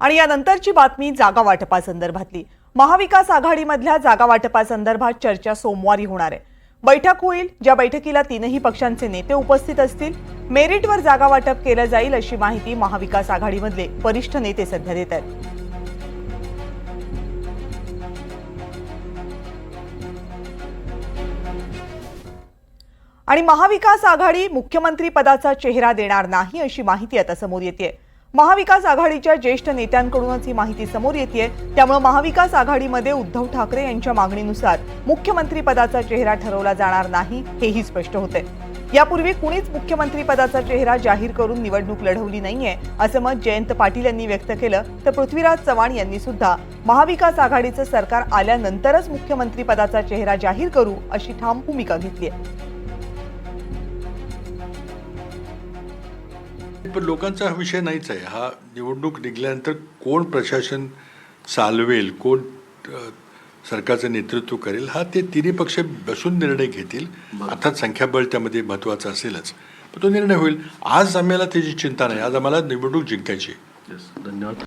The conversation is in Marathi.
आणि यानंतरची बातमी जागा वाटपासंदर्भातली महाविकास आघाडीमधल्या जागा वाटपासंदर्भात चर्चा सोमवारी होणार आहे. बैठक होईल ज्या बैठकीला तीनही पक्षांचे नेते उपस्थित असतील. मेरिटवर जागा वाटप केलं जाईल अशी माहिती महाविकास आघाडीमधले वरिष्ठ नेते सध्या देत आहेत. आणि महाविकास आघाडी मुख्यमंत्री पदाचा चेहरा देणार नाही अशी माहिती आता समोर येते महाविकास आघाडीच्या ज्येष्ठ नेत्यांकडूनच ही माहिती समोर येते त्यामुळे महाविकास आघाडीमध्ये उद्धव ठाकरे यांच्या मागणीनुसार मुख्यमंत्री पदाचा चेहरा ठरवला जाणार नाही हेही स्पष्ट होते यापूर्वी कुणीच मुख्यमंत्री पदाचा चेहरा जाहीर करून निवडणूक लढवली नाहीये असं मत जयंत पाटील यांनी व्यक्त केलं. तर पृथ्वीराज चव्हाण यांनी सुद्धा महाविकास आघाडीचं सरकार आल्यानंतरच मुख्यमंत्री पदाचा चेहरा जाहीर करू अशी ठाम भूमिका घेतली आहे पण लोकांचा हा विषय नाहीच आहे. हा निवडणूक निघाल्यानंतर कोण प्रशासन चालवेल कोण सरकारचं नेतृत्व करेल हा ते तिन्ही पक्ष बसून निर्णय घेतील. अर्थात संख्याबळ त्यामध्ये महत्त्वाचं असेलच पण तो निर्णय होईल. आज आम्हाला त्याची चिंता नाही. आज आम्हाला निवडणूक जिंकायची धन्यवाद.